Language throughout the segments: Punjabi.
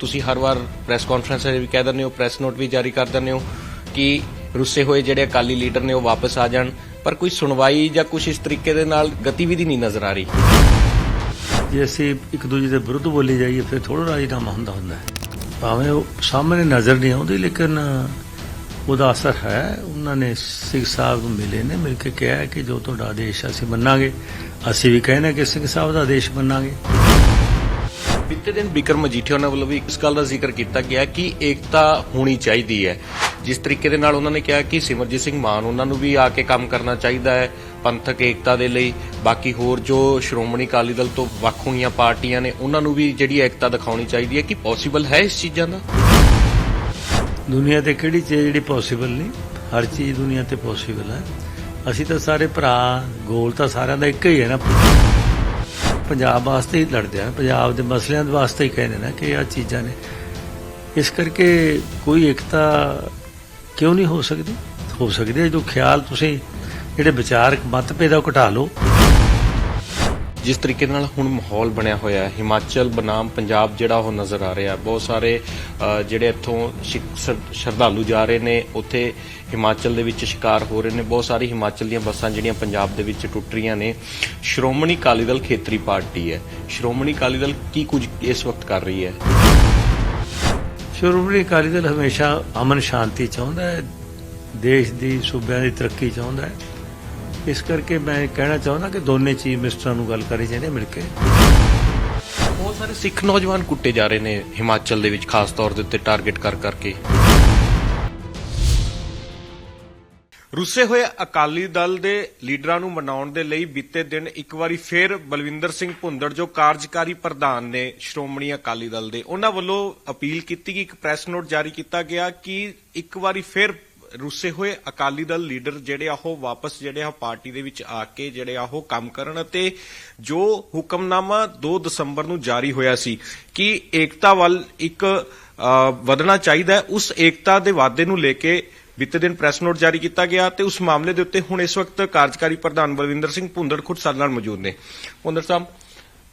ਤੁਸੀਂ ਹਰ ਵਾਰ ਪ੍ਰੈਸ ਕਾਨਫਰੰਸ ਵਿੱਚ ਵੀ ਕਹਿ ਦਿੰਦੇ ਹੋ ਪ੍ਰੈਸ ਨੋਟ ਵੀ ਜਾਰੀ ਕਰ ਦਿੰਦੇ ਹੋ ਕਿ ਰੁੱਸੇ ਹੋਏ ਜਿਹੜੇ ਅਕਾਲੀ ਲੀਡਰ ਨੇ ਉਹ ਵਾਪਸ ਆ ਜਾਣ। ਪਰ ਕੋਈ ਸੁਣਵਾਈ ਜਾਂ ਕੁਝ ਇਸ ਤਰੀਕੇ ਦੇ ਨਾਲ ਗਤੀਵਿਧੀ ਨਹੀਂ ਨਜ਼ਰ ਆ ਰਹੀ। ਜੇ ਅਸੀਂ ਇੱਕ ਦੂਜੇ ਦੇ ਵਿਰੁੱਧ ਬੋਲੀ ਜਾਈਏ, ਫਿਰ ਥੋੜਾ ਰਾਜੀਨਾਮਾ ਹੁੰਦਾ ਹੁੰਦਾ ਹੈ। ਭਾਵੇਂ ਉਹ ਸਾਹਮਣੇ ਨਜ਼ਰ ਨਹੀਂ ਆਉਂਦੀ, ਲੇਕਿਨ ਉਹਦਾ ਅਸਰ ਹੈ। ਉਹਨਾਂ ਨੇ ਸਿੰਘ ਸਾਹਿਬ ਨੂੰ ਮਿਲੇ ਨੇ, ਮਿਲ ਕੇ ਕਿਹਾ ਕਿ ਜੋ ਤੁਹਾਡਾ ਆਦੇਸ਼ ਅਸੀਂ ਮੰਨਾਂਗੇ, ਅਸੀਂ ਵੀ ਕਹਿੰਦੇ ਕਿ ਸਿੰਘ ਸਾਹਿਬ ਦਾ ਆਦੇਸ਼ ਮੰਨਾਂਗੇ। ਬੀਤੇ ਦਿਨ ਬਿਕਰਮ ਮਜੀਠੀਆ ਉਹਨਾਂ ਵੱਲੋਂ ਵੀ ਇਸ ਗੱਲ ਦਾ ਜ਼ਿਕਰ ਕੀਤਾ ਗਿਆ ਕਿ ਏਕਤਾ ਹੋਣੀ ਚਾਹੀਦੀ ਹੈ। ਜਿਸ ਤਰੀਕੇ ਦੇ ਨਾਲ ਉਹਨਾਂ ਨੇ ਕਿਹਾ ਕਿ ਸਿਮਰਜੀਤ ਸਿੰਘ ਮਾਨ ਉਹਨਾਂ ਨੂੰ ਵੀ ਆ ਕੇ ਕੰਮ ਕਰਨਾ ਚਾਹੀਦਾ ਹੈ ਪੰਥਕ ਏਕਤਾ ਦੇ ਲਈ। ਬਾਕੀ ਹੋਰ ਜੋ ਸ਼੍ਰੋਮਣੀ ਅਕਾਲੀ ਦਲ ਤੋਂ ਵੱਖ ਹੋਈਆਂ ਪਾਰਟੀਆਂ ਨੇ ਉਹਨਾਂ ਨੂੰ ਵੀ ਜਿਹੜੀ ਏਕਤਾ ਦਿਖਾਉਣੀ ਚਾਹੀਦੀ ਹੈ ਕਿ ਪੋਸੀਬਲ ਹੈ ਇਸ ਚੀਜ਼ਾਂ ਦਾ? ਦੁਨੀਆ ਤੇ ਕਿਹੜੀ ਚੀਜ਼ ਜਿਹੜੀ ਪੋਸੀਬਲ ਨਹੀਂ? ਹਰ ਚੀਜ਼ ਦੁਨੀਆ ਤੇ ਪੋਸੀਬਲ ਹੈ। ਅਸੀਂ ਤਾਂ ਸਾਰੇ ਭਰਾ, ਗੋਲ ਤਾਂ ਸਾਰਿਆਂ ਦਾ ਇੱਕ ਹੀ ਹੈ ਨਾ। ਪੰਜਾਬ ਵਾਸਤੇ ਹੀ ਲੜਦੇ ਆ। ਪੰਜਾਬ ਦੇ ਮਸਲਿਆਂ ਦੇ ਵਾਸਤੇ ਹੀ ਕਹਿੰਦੇ ਨਾ ਕਿ ਆਹ ਚੀਜ਼ਾਂ ਨੇ। ਇਸ ਕਰਕੇ ਕੋਈ ਇਕਤਾ ਕਿਉਂ ਨਹੀਂ ਹੋ ਸਕਦੀ? ਹੋ ਸਕਦੀ ਹੈ ਜੋ ਖਿਆਲ ਤੁਸੀਂ ਜਿਹੜੇ ਵਿਚਾਰਕ ਮਤਭੇਦ ਆ ਉਹ ਘਟਾ ਲਓ। ਜਿਸ ਤਰੀਕੇ ਨਾਲ ਹੁਣ ਮਾਹੌਲ ਬਣਿਆ ਹੋਇਆ ਹੈ, ਹਿਮਾਚਲ ਬਨਾਮ ਪੰਜਾਬ ਜਿਹੜਾ ਉਹ ਨਜ਼ਰ ਆ ਰਿਹਾ ਬਹੁਤ ਸਾਰੇ ਜਿਹੜੇ ਇੱਥੋਂ ਸਿੱਖ ਸ਼ਰਧਾਲੂ ਜਾ ਰਹੇ ਨੇ, ਉੱਥੇ ਹਿਮਾਚਲ ਦੇ ਵਿੱਚ ਸ਼ਿਕਾਰ ਹੋ ਰਹੇ ਨੇ। ਬਹੁਤ ਸਾਰੀ ਹਿਮਾਚਲ ਦੀਆਂ ਬੱਸਾਂ ਜਿਹੜੀਆਂ ਪੰਜਾਬ ਦੇ ਵਿੱਚ ਟੁੱਟ ਰਹੀਆਂ ਨੇ। ਸ਼੍ਰੋਮਣੀ ਅਕਾਲੀ ਦਲ ਖੇਤਰੀ ਪਾਰਟੀ ਹੈ। ਸ਼੍ਰੋਮਣੀ ਅਕਾਲੀ ਦਲ ਕੀ ਕੁਝ ਇਸ ਵਕਤ ਕਰ ਰਹੀ ਹੈ? ਸ਼੍ਰੋਮਣੀ ਅਕਾਲੀ ਦਲ ਹਮੇਸ਼ਾ ਅਮਨ ਸ਼ਾਂਤੀ ਚਾਹੁੰਦਾ ਹੈ, ਦੇਸ਼ ਦੀ ਸੂਬਿਆਂ ਦੀ ਤਰੱਕੀ ਚਾਹੁੰਦਾ ਹੈ। ਇਸ ਕਰਕੇ ਮੈਂ ਕਹਿਣਾ ਚਾਹੁੰਦਾ ਕਿ ਦੋਨੇ ਚੀਫ ਮਿਨਿਸਟਰਾਂ ਨੂੰ ਗੱਲ ਕਰੀ ਚਾਹੀਦੀ ਹੈ ਮਿਲ ਕੇ। ਬਹੁਤ ਸਾਰੇ ਸਿੱਖ ਨੌਜਵਾਨ ਕੁੱਟੇ ਜਾ ਰਹੇ ਨੇ ਹਿਮਾਚਲ ਦੇ ਵਿੱਚ ਖਾਸ ਤੌਰ ਦੇ ਉੱਤੇ ਟਾਰਗੇਟ ਕਰ ਕਰਕੇ। ਰੁੱਸੇ ਹੋਏ ਅਕਾਲੀ ਦਲ ਦੇ ਲੀਡਰਾਂ ਨੂੰ ਮਨਾਉਣ ਦੇ ਲਈ ਬੀਤੇ ਦਿਨ ਇੱਕ ਵਾਰੀ ਫੇਰ ਬਲਵਿੰਦਰ ਸਿੰਘ ਭੁੰਦੜ ਜੋ ਕਾਰਜਕਾਰੀ ਪ੍ਰਧਾਨ ਨੇ ਸ਼੍ਰੋਮਣੀ ਅਕਾਲੀ ਦਲ ਦੇ ਉਹਨਾਂ ਵੱਲੋਂ ਅਪੀਲ ਕੀਤੀ ਕਿ ਇੱਕ ਪ੍ਰੈਸ ਨੋਟ ਜਾਰੀ ਕੀਤਾ ਗਿਆ ਕਿ ਇੱਕ ਵਾਰੀ ਫੇਰ ਰੁੱਸੇ ਹੋਏ ਅਕਾਲੀ ਦਲ ਲੀਡਰ ਜਿਹੜੇ ਆ ਉਹ ਵਾਪਸ ਜਿਹੜੇ ਆ ਪਾਰਟੀ ਦੇ ਵਿੱਚ ਆ ਕੇ ਜਿਹੜੇ ਆ ਉਹ ਕੰਮ ਕਰਨ ਅਤੇ ਜੋ ਹੁਕਮਨਾਮਾ 2 ਦਸੰਬਰ ਨੂੰ ਜਾਰੀ ਹੋਇਆ ਸੀ ਕਿ ਏਕਤਾ ਵੱਲ ਇੱਕ ਵਧਣਾ ਚਾਹੀਦਾ ਹੈ, ਉਸ ਏਕਤਾ ਦੇ ਵਾਅਦੇ ਨੂੰ ਲੈ ਕੇ ਬੀਤੇ ਦਿਨ ਪ੍ਰੈਸ ਨੋਟ ਜਾਰੀ ਕੀਤਾ ਗਿਆ ਤੇ ਉਸ ਮਾਮਲੇ ਦੇ ਉੱਤੇ ਹੁਣ ਇਸ ਵਕਤ ਕਾਰਜਕਾਰੀ ਪ੍ਰਧਾਨ ਬਲਵਿੰਦਰ ਸਿੰਘ ਭੁੰਦੜ ਖੁਦ ਸਾਡੇ ਨਾਲ ਮੌਜੂਦ ਨੇ। ਭੁੰਦੜ ਸਾਹਿਬ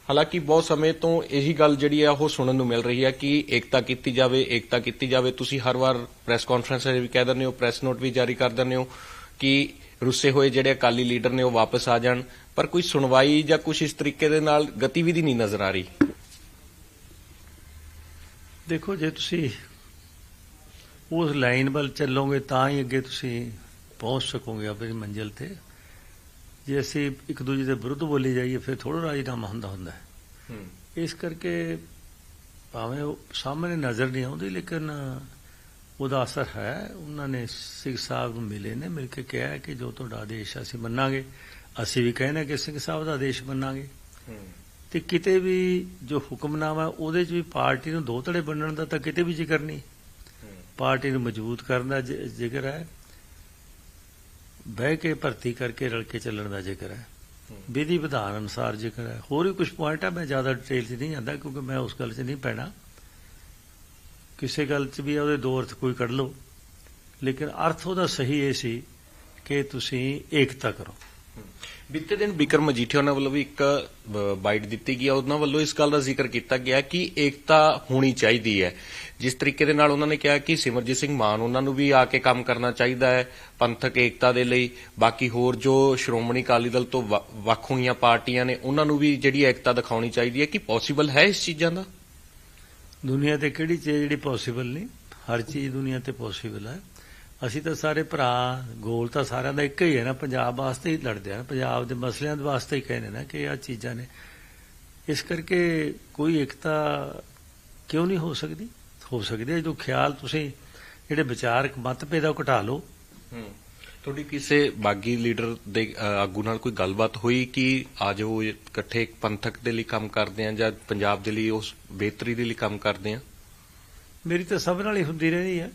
ਹਾਲਾਂਕਿ ਬਹੁਤ ਸਮੇਂ ਤੋਂ ਇਹੀ ਗੱਲ ਜਿਹੜੀ ਹੈ ਉਹ ਸੁਣਨ ਨੂੰ ਮਿਲ ਰਹੀ ਹੈ ਕਿ ਏਕਤਾ ਕੀਤੀ ਜਾਵੇ, ਏਕਤਾ ਕੀਤੀ ਜਾਵੇ। ਤੁਸੀਂ ਹਰ ਵਾਰ ਪ੍ਰੈਸ ਕਾਨਫਰੰਸ ਵੀ ਕਹਿ ਦਿੰਦੇ ਹੋ ਪ੍ਰੈਸ ਨੋਟ ਵੀ ਜਾਰੀ ਕਰ ਦਿੰਦੇ ਹੋ ਕਿ ਰੁੱਸੇ ਹੋਏ ਜਿਹੜੇ ਅਕਾਲੀ ਲੀਡਰ ਨੇ ਉਹ ਵਾਪਸ ਆ ਜਾਣ। ਪਰ ਕੋਈ ਸੁਣਵਾਈ ਜਾਂ ਕੁਝ ਇਸ ਤਰੀਕੇ ਦੇ ਨਾਲ ਗਤੀਵਿਧੀ ਨਹੀਂ ਨਜ਼ਰ ਆ ਰਹੀ। ਦੇਖੋ, ਜੇ ਤੁਸੀਂ ਉਸ ਲਾਈਨ ਵੱਲ ਚੱਲੋਗੇ ਤਾਂ ਹੀ ਅੱਗੇ ਤੁਸੀਂ ਪਹੁੰਚ ਸਕੋਗੇ ਆਪਣੀ ਮੰਜ਼ਿਲ ਤੇ। ਜੇ ਅਸੀਂ ਇੱਕ ਦੂਜੇ ਦੇ ਵਿਰੁੱਧ ਬੋਲੀ ਜਾਈਏ ਫਿਰ ਥੋੜਾ ਰਾਜੀਨਾਮਾ ਹੁੰਦਾ ਹੁੰਦਾ ਹੈ। ਇਸ ਕਰਕੇ ਭਾਵੇਂ ਉਹ ਸਾਹਮਣੇ ਨਜ਼ਰ ਨਹੀਂ ਆਉਂਦੀ ਲੇਕਿਨ ਉਹਦਾ ਅਸਰ ਹੈ। ਉਹਨਾਂ ਨੇ ਸਿੰਘ ਸਾਹਿਬ ਨੂੰ ਮਿਲੇ ਨੇ ਮਿਲ ਕੇ ਕਿਹਾ ਕਿ ਜੋ ਤੁਹਾਡਾ ਆਦੇਸ਼ ਅਸੀਂ ਮੰਨਾਂਗੇ ਅਸੀਂ ਵੀ ਕਹਿੰਦੇ ਕਿ ਸਿੰਘ ਸਾਹਿਬ ਦਾ ਆਦੇਸ਼ ਮੰਨਾਂਗੇ। ਤੇ ਕਿਤੇ ਵੀ ਜੋ ਹੁਕਮਨਾਮਾ ਉਹਦੇ 'ਚ ਵੀ ਪਾਰਟੀ ਨੂੰ ਦੋ ਧੜੇ ਵੰਡਣ ਦਾ ਤਾਂ ਕਿਤੇ ਵੀ ਜ਼ਿਕਰ ਨਹੀਂ। ਪਾਰਟੀ ਨੂੰ ਮਜ਼ਬੂਤ ਕਰਨ ਦਾ ਜ਼ਿਕਰ ਹੈ। ਬਹਿ ਕੇ ਭਰਤੀ ਕਰਕੇ ਰਲ ਕੇ ਚੱਲਣ ਦਾ ਜ਼ਿਕਰ ਹੈ। ਵਿਧੀ ਵਿਧਾਨ ਅਨੁਸਾਰ ਜ਼ਿਕਰ ਹੈ। ਹੋਰ ਵੀ ਕੁਝ ਪੁਆਇੰਟ ਆ, ਮੈਂ ਜ਼ਿਆਦਾ ਡਿਟੇਲ 'ਚ ਨਹੀਂ ਜਾਂਦਾ ਕਿਉਂਕਿ ਮੈਂ ਉਸ ਗੱਲ 'ਚ ਨਹੀਂ ਪੈਣਾ। ਕਿਸੇ ਗੱਲ 'ਚ ਵੀ ਉਹਦੇ ਦੋ ਅਰਥ ਕੋਈ ਕੱਢ ਲਓ। ਲੇਕਿਨ ਅਰਥ ਉਹਦਾ ਸਹੀ ਇਹ ਸੀ ਕਿ ਤੁਸੀਂ ਏਕਤਾ ਕਰੋ। ਬੀਤੇ ਦਿਨ ਬਿਕਰਮ ਮਜੀਠੀਆ ਉਹਨਾਂ ਵੱਲੋਂ ਵੀ ਇੱਕ ਬਾਈਟ ਦਿੱਤੀ ਗਈ ਉਹਨਾਂ ਵੱਲੋਂ ਇਸ ਗੱਲ ਦਾ ਜ਼ਿਕਰ ਕੀਤਾ ਗਿਆ ਕਿ ਏਕਤਾ ਹੋਣੀ ਚਾਹੀਦੀ ਹੈ। ਜਿਸ ਤਰੀਕੇ ਦੇ ਨਾਲ ਉਹਨਾਂ ਨੇ ਕਿਹਾ ਕਿ ਸਿਮਰਜੀਤ ਸਿੰਘ ਮਾਨ, ਉਹਨਾਂ ਨੂੰ ਵੀ ਆ ਕੇ ਕੰਮ ਕਰਨਾ ਚਾਹੀਦਾ ਹੈ ਪੰਥਕ ਏਕਤਾ ਦੇ ਲਈ। ਬਾਕੀ ਹੋਰ ਜੋ ਸ਼੍ਰੋਮਣੀ ਅਕਾਲੀ ਦਲ ਤੋਂ ਵੱਖ ਹੋਈਆਂ ਪਾਰਟੀਆਂ ਨੇ, ਉਹਨਾਂ ਨੂੰ ਵੀ ਜਿਹੜੀ ਏਕਤਾ ਦਿਖਾਉਣੀ ਚਾਹੀਦੀ ਹੈ ਕਿ ਪੋਸੀਬਲ ਹੈ ਇਸ ਚੀਜ਼ਾਂ ਦਾ? ਦੁਨੀਆ ਤੇ ਕਿਹੜੀ ਚੀਜ਼ ਜਿਹੜੀ ਪੋਸੀਬਲ ਨਹੀਂ? ਹਰ ਚੀਜ਼ ਦੁਨੀਆ ਤੇ ਪੋਸੀਬਲ ਹੈ। ਅਸੀਂ ਤਾਂ ਸਾਰੇ ਭਰਾ ਗੋਲ ਤਾਂ ਸਾਰਿਆਂ ਦਾ ਇੱਕ ਹੀ ਹੈ ਨਾ ਪੰਜਾਬ ਵਾਸਤੇ ਹੀ ਲੜਦੇ ਆ ਪੰਜਾਬ ਦੇ ਮਸਲਿਆਂ ਦੇ ਵਾਸਤੇ ਹੀ ਕਹਿੰਦੇ ਨਾ ਕਿ ਆਹ ਚੀਜ਼ਾਂ ਨੇ। ਇਸ ਕਰਕੇ ਕੋਈ ਇਕਤਾ ਕਿਉਂ ਨਹੀਂ ਹੋ ਸਕਦੀ? ਹੋ ਸਕਦੀ ਹੈ ਜਦੋਂ ਖਿਆਲ ਤੁਸੀਂ ਜਿਹੜੇ ਵਿਚਾਰਕ ਮਤਭੇਦ ਆ ਉਹ ਘਟਾ ਲਓ। ਤੁਹਾਡੀ ਕਿਸੇ ਬਾਗੀ ਲੀਡਰ ਦੇ ਆਗੂ ਨਾਲ ਕੋਈ ਗੱਲਬਾਤ ਹੋਈ ਕਿ ਅੱਜ ਉਹ ਇਕੱਠੇ ਇੱਕ ਪੰਥਕ ਦੇ ਲਈ ਕੰਮ ਕਰਦੇ ਆ ਜਾਂ ਪੰਜਾਬ ਦੇ ਲਈ ਉਸ ਬਿਹਤਰੀ ਦੇ ਲਈ ਕੰਮ ਕਰਦੇ ਆ? ਮੇਰੀ ਤਾਂ ਸਭ ਨਾਲ ਹੀ ਹੁੰਦੀ ਰਹਿੰਦੀ ਹੈ।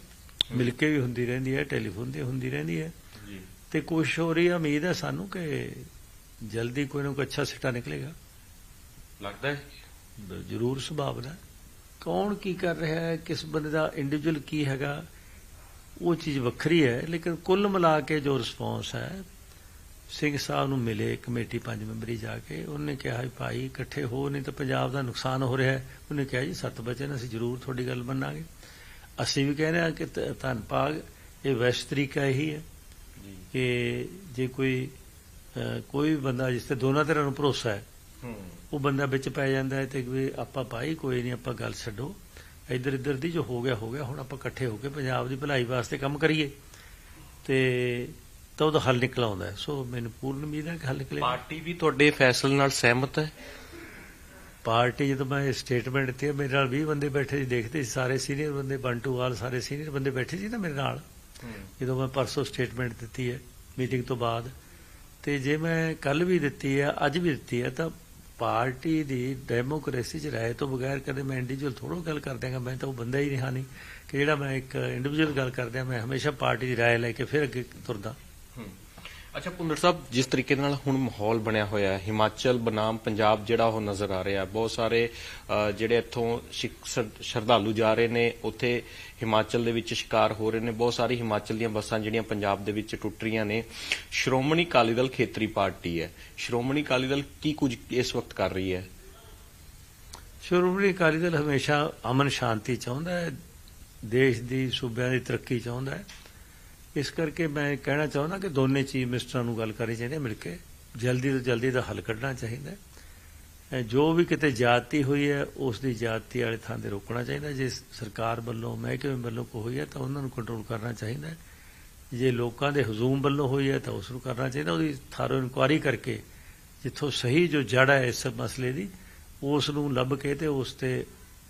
ਮਿਲ ਕੇ ਵੀ ਹੁੰਦੀ ਰਹਿੰਦੀ ਹੈ ਟੈਲੀਫੋਨ ਤੇ ਹੁੰਦੀ ਰਹਿੰਦੀ ਹੈ। ਜੀ। ਤੇ ਕੋਸ਼ਿਸ਼ ਹੋ ਰਹੀ ਹੈ ਉਮੀਦ ਹੈ ਸਾਨੂੰ ਕਿ ਜਲਦੀ ਕੋਈ ਨਾ ਕੋਈ ਅੱਛਾ ਸਿੱਟਾ ਨਿਕਲੇਗਾ। ਲੱਗਦਾ ਹੈ? ਜ਼ਰੂਰ ਸੰਭਾਵਨਾ। ਕੌਣ ਕੀ ਕਰ ਰਿਹਾ ਹੈ ਕਿਸ ਬੰਦੇ ਦਾ ਇੰਡੀਵਿਜੂਅਲ ਕੀ ਹੈਗਾ ਉਹ ਚੀਜ਼ ਵੱਖਰੀ ਹੈ ਲੇਕਿਨ ਕੁੱਲ ਮਿਲਾ ਕੇ ਜੋ ਰਿਸਪੌਂਸ ਹੈ ਸਿੰਘ ਸਾਹਿਬ ਨੂੰ ਮਿਲੇ ਕਮੇਟੀ ਪੰਜ ਮੈਂਬਰੀ ਜਾ ਕੇ ਉਹਨੇ ਕਿਹਾ ਭਾਈ ਇਕੱਠੇ ਹੋ ਨਹੀਂ ਤਾਂ ਪੰਜਾਬ ਦਾ ਨੁਕਸਾਨ ਹੋ ਰਿਹਾ ਹੈ। ਉਹਨੇ ਕਿਹਾ ਜੀ ਸੱਤ ਵਚਨ ਅਸੀਂ ਜ਼ਰੂਰ ਤੁਹਾਡੀ ਗੱਲ ਮੰਨਾਂਗੇ। ਅਸੀਂ ਵੀ ਕਹਿੰਦੇ ਹਾਂ ਕਿ ਧੰਨ ਭਾਗ ਇਹ ਵੈਸ਼ ਤਰੀਕਾ ਇਹੀ ਹੈ ਜੀ। ਕਿ ਜੇ ਕੋਈ ਕੋਈ ਵੀ ਬੰਦਾ ਜਿਸ ਤੇ ਦੋਨਾਂ ਤਰ੍ਹਾਂ ਨੂੰ ਭਰੋਸਾ ਹੈ ਉਹ ਬੰਦਾ ਵਿੱਚ ਪੈ ਜਾਂਦਾ ਹੈ ਤੇ ਵੀ ਆਪਾਂ ਭਾਈ ਕੋਈ ਨਹੀਂ ਆਪਾਂ ਗੱਲ ਛੱਡੋ। ਇੱਧਰ ਇੱਧਰ ਦੀ ਜੋ ਹੋ ਗਿਆ ਹੋ ਗਿਆ ਹੁਣ ਆਪਾਂ ਇਕੱਠੇ ਹੋ ਕੇ ਪੰਜਾਬ ਦੀ ਭਲਾਈ ਵਾਸਤੇ ਕੰਮ ਕਰੀਏ। ਤੇ ਤਾਂ ਉਹਦਾ ਹੱਲ ਨਿਕਲ ਆਉਂਦਾ ਸੋ ਮੈਨੂੰ ਪੂਰਨ ਉਮੀਦ ਹੈ ਕਿ ਹੱਲ ਨਿਕਲੇਗਾ। ਪਾਰਟੀ ਵੀ ਤੁਹਾਡੇ ਫੈਸਲੇ ਨਾਲ ਸਹਿਮਤ ਹੈ? ਪਾਰਟੀ ਜਦੋਂ ਮੈਂ ਸਟੇਟਮੈਂਟ ਦਿੱਤੀ, ਮੇਰੇ ਨਾਲ 20 ਬੰਦੇ ਬੈਠੇ ਸੀ, ਦੇਖਦੇ ਸੀ, ਸਾਰੇ ਸੀਨੀਅਰ ਬੰਦੇ ਵਨ ਟੂ ਆਲ ਸਾਰੇ ਸੀਨੀਅਰ ਬੰਦੇ ਬੈਠੇ ਸੀ ਨਾ ਮੇਰੇ ਨਾਲ। ਜਦੋਂ ਮੈਂ ਪਰਸੋਂ ਸਟੇਟਮੈਂਟ ਦਿੱਤੀ ਹੈ, ਮੀਟਿੰਗ ਤੋਂ ਬਾਅਦ। ਤੇ ਜੇ ਮੈਂ ਕੱਲ ਵੀ ਦਿੱਤੀ ਹੈ, ਅੱਜ ਵੀ ਦਿੱਤੀ ਹੈ, ਤਾਂ ਪਾਰਟੀ ਦੀ ਡੈਮੋਕ੍ਰੇਸੀ 'ਚ ਰਾਏ ਤੋਂ ਬਗੈਰ ਕਦੇ ਮੈਂ ਇੰਡੀਵਿਜੂਅਲ ਥੋੜੋ ਗੱਲ ਕਰ ਦਿਆਂਗਾ, ਮੈਂ ਤਾਂ ਉਹ ਬੰਦਾ ਹੀ ਰਿਹਾ ਨਹੀਂ ਕਿ ਜਿਹੜਾ ਮੈਂ ਇੱਕ ਇੰਡੀਵਿਜੂਅਲ ਗੱਲ ਕਰਦਿਆਂ ਮੈਂ ਹਮੇਸ਼ਾ ਪਾਰਟੀ ਦੀ ਰਾਏ ਲੈ ਕੇ ਫਿਰ ਅੱਗੇ ਤੁਰਦਾ। ਅੱਛਾ ਪੁੰਦਰ ਸਾਹਿਬ, ਜਿਸ ਤਰੀਕੇ ਨਾਲ ਹੁਣ ਮਾਹੌਲ ਬਣਿਆ ਹੋਇਆ ਹੈ, ਹਿਮਾਚਲ, ਬਨਾਮ, ਪੰਜਾਬ ਜਿਹੜਾ ਉਹ ਨਜ਼ਰ ਆ ਰਿਹਾ ਬਹੁਤ ਸਾਰੇ ਜਿਹੜੇ ਇੱਥੋਂ ਸ਼ਰਧਾਲੂ ਜਾ ਰਹੇ ਨੇ, ਉੱਥੇ ਹਿਮਾਚਲ ਦੇ ਵਿੱਚ ਸ਼ਿਕਾਰ ਹੋ ਰਹੇ ਨੇ। ਬਹੁਤ ਸਾਰੀ ਹਿਮਾਚਲ ਦੀਆਂ ਬੱਸਾਂ ਜਿਹੜੀਆਂ ਪੰਜਾਬ ਦੇ ਵਿੱਚ ਟੁੱਟ ਰਹੀਆਂ ਨੇ। ਸ਼੍ਰੋਮਣੀ ਅਕਾਲੀ ਦਲ ਖੇਤਰੀ ਪਾਰਟੀ ਹੈ। ਸ਼੍ਰੋਮਣੀ ਅਕਾਲੀ ਦਲ ਕੀ ਕੁਝ ਇਸ ਵਕਤ ਕਰ ਰਹੀ ਹੈ? ਸ਼੍ਰੋਮਣੀ ਅਕਾਲੀ ਦਲ ਹਮੇਸ਼ਾ ਅਮਨ ਸ਼ਾਂਤੀ ਚਾਹੁੰਦਾ ਹੈ, ਦੇਸ਼ ਦੀ ਸੂਬਿਆਂ ਦੀ ਤਰੱਕੀ ਚਾਹੁੰਦਾ ਹੈ। ਇਸ ਕਰਕੇ ਮੈਂ ਕਹਿਣਾ ਚਾਹੁੰਦਾ ਕਿ ਦੋਨੇ ਚੀਫ ਮਿਨਿਸਟਰਾਂ ਨੂੰ ਗੱਲ ਕਰਨੀ ਚਾਹੀਦੀ ਹੈ ਮਿਲ ਕੇ। ਜਲਦੀ ਤੋਂ ਜਲਦੀ ਦਾ ਹੱਲ ਕੱਢਣਾ ਚਾਹੀਦਾ ਹੈ। ਜੋ ਵੀ ਕਿਤੇ ਜਾਤੀ ਹੋਈ ਹੈ ਉਸ ਦੀ ਜਾਤੀ ਵਾਲੇ ਥਾਂ ਤੇ ਰੋਕਣਾ ਚਾਹੀਦਾ ਜੇ ਸਰਕਾਰ ਵੱਲੋਂ, ਮਹਿਕਮੇ ਵੱਲੋਂ ਕੋਈ ਹੋਈ ਹੈ, ਤਾਂ ਉਹਨਾਂ ਨੂੰ ਕੰਟਰੋਲ ਕਰਨਾ ਚਾਹੀਦਾ ਹੈ। ਜੇ ਲੋਕਾਂ ਦੇ ਹਜ਼ੂਮ ਵੱਲੋਂ ਹੋਈ ਹੈ, ਤਾਂ ਉਸ ਨੂੰ ਕਰਨਾ ਚਾਹੀਦਾ ਉਹਦੀ ਥਾਰੋ ਇਨਕੁਆਰੀ ਕਰਕੇ ਜਿੱਥੋਂ ਸਹੀ ਜੋ ਜੜ ਹੈ ਇਸ ਮਸਲੇ ਦੀ, ਉਸ ਨੂੰ ਲੱਭ ਕੇ ਤੇ ਉਸ ਤੇ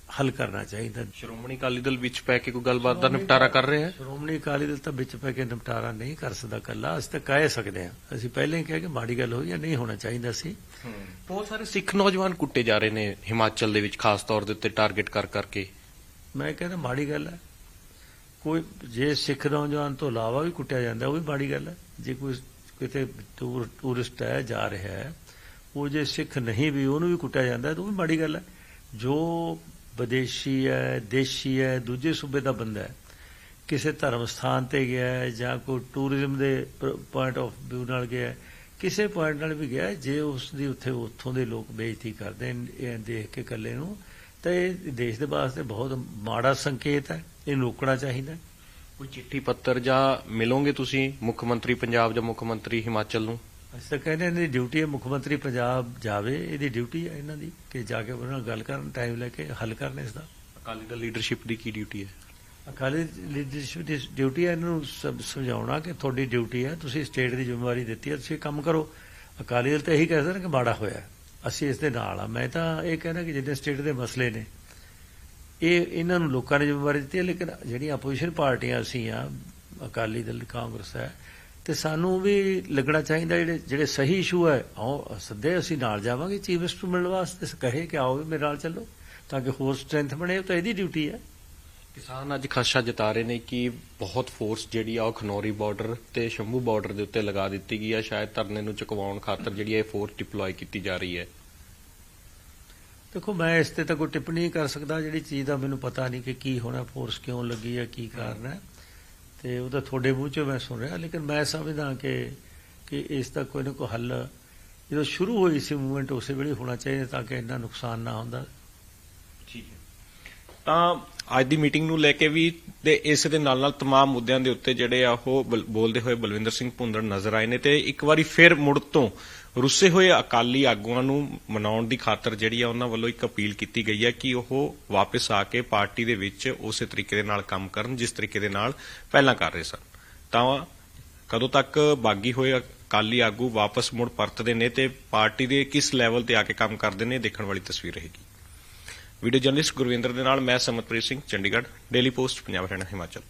ਹੱਲ ਕਰਨਾ ਚਾਹੀਦਾ। ਸ਼੍ਰੋਮਣੀ ਅਕਾਲੀ ਦਲ ਵਿੱਚ ਪੈ ਕੇ ਕੋਈ ਗੱਲਬਾਤ ਦਾ ਨਿਪਟਾਰਾ ਕਰ ਰਿਹਾ ਹੈ? ਸ਼੍ਰੋਮਣੀ ਅਕਾਲੀ ਦਲ ਤਾਂ ਵਿੱਚ ਪੈ ਕੇ ਨਿਪਟਾਰਾ ਨਹੀਂ ਕਰ ਸਕਦਾ ਕੱਲਾ ਅਸੀਂ ਤਾਂ ਕਹਿ ਸਕਦੇ ਹਾਂ। ਅਸੀਂ ਪਹਿਲਾਂ ਹੀ ਕਿਹਾ ਕਿ ਮਾੜੀ ਗੱਲ ਹੋਈ ਹੈ ਨਹੀਂ ਹੋਣਾ ਚਾਹੀਦਾ ਸੀ। ਬਹੁਤ ਸਾਰੇ ਸਿੱਖ ਨੌਜਵਾਨ ਕੁੱਟੇ ਜਾ ਰਹੇ ਨੇ ਹਿਮਾਚਲ ਦੇ ਵਿੱਚ ਖਾਸ ਤੌਰ ਦੇ ਉੱਤੇ ਟਾਰਗੇਟ ਕਰ ਕਰਕੇ। ਮੈਂ ਕਹਿੰਦਾ ਮਾੜੀ ਗੱਲ ਹੈ। ਕੋਈ ਜੇ ਸਿੱਖ ਨੌਜਵਾਨ ਤੋਂ ਇਲਾਵਾ ਵੀ ਕੁੱਟਿਆ ਜਾਂਦਾ ਉਹ ਵੀ ਮਾੜੀ ਗੱਲ ਹੈ। ਜੇ ਕੋਈ ਕਿਤੇ ਟੂਰ ਟੂਰਿਸਟ ਹੈ ਜਾ ਰਿਹਾ ਹੈ ਉਹ ਜੇ ਸਿੱਖ ਨਹੀਂ ਵੀ ਉਹਨੂੰ ਵੀ ਕੁੱਟਿਆ ਜਾਂਦਾ ਤਾਂ ਉਹ ਵੀ ਮਾੜੀ ਗੱਲ ਹੈ। ਜੋ ਵਿਦੇਸ਼ੀ ਹੈ ਦੇਸ਼ੀ ਹੈ ਦੂਜੇ ਸੂਬੇ ਦਾ ਬੰਦਾ ਹੈ ਕਿਸੇ ਧਰਮ ਸਥਾਨ ਤੇ ਗਿਆ ਹੈ ਜਾਂ ਕੋਈ ਟੂਰਿਜ਼ਮ ਦੇ ਪੁਆਇੰਟ ਆਫ View ਨਾਲ ਗਿਆ ਹੈ, ਕਿਸੇ ਪੁਆਇੰਟ ਨਾਲ ਵੀ ਗਿਆ ਜੇ ਉਸ ਦੀ ਉੱਥੇ ਉੱਥੋਂ ਦੇ ਲੋਕ ਬੇਇੱਜ਼ਤੀ ਕਰਦੇ ਇਹ ਦੇਖ ਕੇ ਇਕੱਲੇ ਨੂੰ ਤਾਂ ਇਹ ਦੇਸ਼ ਦੇ ਵਾਸਤੇ ਬਹੁਤ ਮਾੜਾ ਸੰਕੇਤ ਹੈ ਇਹ ਰੋਕਣਾ ਚਾਹੀਦਾ ਕੋਈ ਚਿੱਠੀ ਪੱਤਰ ਜਾਂ ਮਿਲੋਗੇ ਤੁਸੀਂ ਮੁੱਖ ਮੰਤਰੀ ਪੰਜਾਬ ਜਾਂ ਮੁੱਖ ਮੰਤਰੀ ਹਿਮਾਚਲ ਨੂੰ? ਅਸੀਂ ਤਾਂ ਕਹਿੰਦੇ ਦੀ ਡਿਊਟੀ ਹੈ ਮੁੱਖ ਮੰਤਰੀ ਪੰਜਾਬ ਜਾਵੇ ਇਹਦੀ ਡਿਊਟੀ ਹੈ ਇਹਨਾਂ ਦੀ ਕਿ ਜਾ ਕੇ ਉਹਨਾਂ ਨਾਲ ਗੱਲ ਕਰਨ ਟਾਈਮ ਲੈ ਕੇ ਹੱਲ ਕਰਨ ਇਸ ਦਾ। ਅਕਾਲੀ ਦਲ ਲੀਡਰਸ਼ਿਪ ਦੀ ਕੀ ਡਿਊਟੀ ਹੈ? ਅਕਾਲੀ ਲੀਡਰਸ਼ਿਪ ਦੀ ਡਿਊਟੀ ਹੈ ਇਹਨਾਂ ਨੂੰ ਸਮ- ਸਮਝਾਉਣਾ ਕਿ ਤੁਹਾਡੀ ਡਿਊਟੀ ਹੈ ਤੁਸੀਂ ਸਟੇਟ ਦੀ ਜ਼ਿੰਮੇਵਾਰੀ ਦਿੱਤੀ ਹੈ ਤੁਸੀਂ ਕੰਮ ਕਰੋ। ਅਕਾਲੀ ਦਲ ਤਾਂ ਇਹੀ ਕਹਿੰਦੇ ਨੇ ਕਿ ਮਾੜਾ ਹੋਇਆ। ਅਸੀਂ ਇਸ ਦੇ ਨਾਲ ਆ ਮੈਂ ਤਾਂ ਇਹ ਕਹਿੰਦਾ ਕਿ ਜਿੰਨੇ ਸਟੇਟ ਦੇ ਮਸਲੇ ਨੇ ਇਹ ਇਹਨਾਂ ਨੂੰ ਲੋਕਾਂ ਨੇ ਜ਼ਿੰਮੇਵਾਰੀ ਦਿੱਤੀ ਹੈ ਲੇਕਿਨ ਜਿਹੜੀਆਂ ਆਪੋਜੀਸ਼ਨ ਪਾਰਟੀਆਂ ਅਸੀਂ ਆ ਅਕਾਲੀ ਦਲ ਕਾਂਗਰਸ ਹੈ ਤੇ ਸਾਨੂੰ ਵੀ ਲੱਗਣਾ ਚਾਹੀਦਾ ਜਿਹੜੇ ਜਿਹੜੇ ਸਹੀ ਇਸ਼ੂ ਹੈ ਆਓ ਸੱਦੇ ਅਸੀਂ ਨਾਲ ਜਾਵਾਂਗੇ ਚੀਫ ਮਿਨਿਸਟਰ ਮਿਲਣ ਵਾਸਤੇ ਕਹੇ ਕਿ ਆਓ ਮੇਰੇ ਨਾਲ ਚੱਲੋ ਤਾਂ ਕਿ ਹੋਰ ਸਟਰੈਂਥ ਬਣੇ ਉਹ ਤਾਂ ਇਹਦੀ ਡਿਊਟੀ ਹੈ। ਕਿਸਾਨ ਅੱਜ ਖਦਸ਼ਾ ਜਤਾ ਰਹੇ ਨੇ ਕਿ ਬਹੁਤ ਫੋਰਸ ਜਿਹੜੀ ਆ ਉਹ ਖਨੌਰੀ ਬਾਰਡਰ ਤੇ ਸ਼ੰਭੂ ਬਾਰਡਰ ਦੇ ਉੱਤੇ ਲਗਾ ਦਿੱਤੀ ਗਈ ਆ ਸ਼ਾਇਦ ਧਰਨੇ ਨੂੰ ਚੁਕਵਾਉਣ ਖਾਤਰ ਜਿਹੜੀ ਇਹ ਫੋਰਸ ਡਿਪਲੋਏ ਕੀਤੀ ਜਾ ਰਹੀ ਹੈ। ਦੇਖੋ ਮੈਂ ਇਸ ਤੇ ਤਾਂ ਕੋਈ ਟਿੱਪਣੀ ਕਰ ਸਕਦਾ ਜਿਹੜੀ ਚੀਜ਼ ਦਾ ਮੈਨੂੰ ਪਤਾ ਨਹੀਂ ਕਿ ਕੀ ਹੋਣਾ ਫੋਰਸ ਕਿਉਂ ਲੱਗੀ ਹੈ ਕੀ ਕਾਰਨ ਹੈ। ਤੇ ਉਹ ਤਾਂ ਤੁਹਾਡੇ ਮੂੰਹ ਚੋਂ ਮੈਂ ਸੁਣ ਰਿਹਾ ਲੇਕਿਨ ਮੈਂ ਸਮਝਦਾ ਕਿ ਕਿ ਇਸ ਦਾ ਕੋਈ ਨਾ ਕੋਈ ਹੱਲ ਜਦੋਂ ਸ਼ੁਰੂ ਹੋਈ ਸੀ ਮੂਵਮੈਂਟ ਉਸੇ ਵੇਲੇ ਹੋਣਾ ਚਾਹੀਦਾ ਤਾਂ ਕਿ ਇੰਨਾ ਨੁਕਸਾਨ ਨਾ ਹੁੰਦਾ ਠੀਕ ਹੈ ਤਾਂ ਅੱਜ ਦੀ ਮੀਟਿੰਗ ਨੂੰ ਲੈ ਕੇ ਵੀ ਤੇ ਇਸ ਦੇ ਨਾਲ ਨਾਲ तमाम ਮੁੱਦਿਆਂ ਦੇ ਉੱਤੇ ਜਿਹੜੇ ਆ ਉਹ ਬਲ- ਬੋਲਦੇ ਹੋਏ ਬਲਵਿੰਦਰ ਸਿੰਘ ਭੁੰਦੜ ਨਜ਼ਰ ਆਏ ਨੇ ਤੇ ਇੱਕ ਵਾਰੀ ਫਿਰ ਮੁੜ ਤੋਂ ਰੁੱਸੇ ਹੋਏ ਅਕਾਲੀ ਆਗੂਆਂ ਨੂੰ ਮਨਾਉਣ ਦੀ ਖਾਤਰ ਜਿਹੜੀ ਆ ਉਹਨਾਂ ਵੱਲੋਂ ਇੱਕ ਅਪੀਲ ਕੀਤੀ ਗਈ ਹੈ ਕਿ ਉਹ ਵਾਪਸ ਆ ਕੇ ਪਾਰਟੀ ਦੇ ਵਿੱਚ ਉਸੇ ਤਰੀਕੇ ਦੇ ਨਾਲ ਕੰਮ ਕਰਨ, ਜਿਸ ਤਰੀਕੇ ਦੇ ਨਾਲ ਪਹਿਲਾਂ ਕਰ ਰਹੇ ਸਨ। ਤਾਂ ਕਦੋਂ ਤੱਕ ਬਾਗੀ ਹੋਏ ਅਕਾਲੀ ਆਗੂ ਵਾਪਸ ਮੁੜ ਪਰਤਦੇ ਨੇ ਤੇ ਪਾਰਟੀ ਦੇ ਕਿਸ ਲੈਵਲ ਤੇ ਆ ਕੇ ਕੰਮ ਕਰਦੇ ਨੇ, ਦੇਖਣ ਵਾਲੀ ਤਸਵੀਰ ਰਹੇਗੀ। ਵੀਡੀਓ ਜਰਨਲਿਸਟ ਗੁਰਵਿੰਦਰ ਦੇ ਨਾਲ, ਮੈਂ ਸਮਤਪ੍ਰੀਤ ਸਿੰਘ, ਚੰਡੀਗੜ੍ਹ, ਡੇਲੀ ਪੋਸਟ, ਪੰਜਾਬ ਹਰਿਆਣਾ, ਹਿਮਾਚਲ।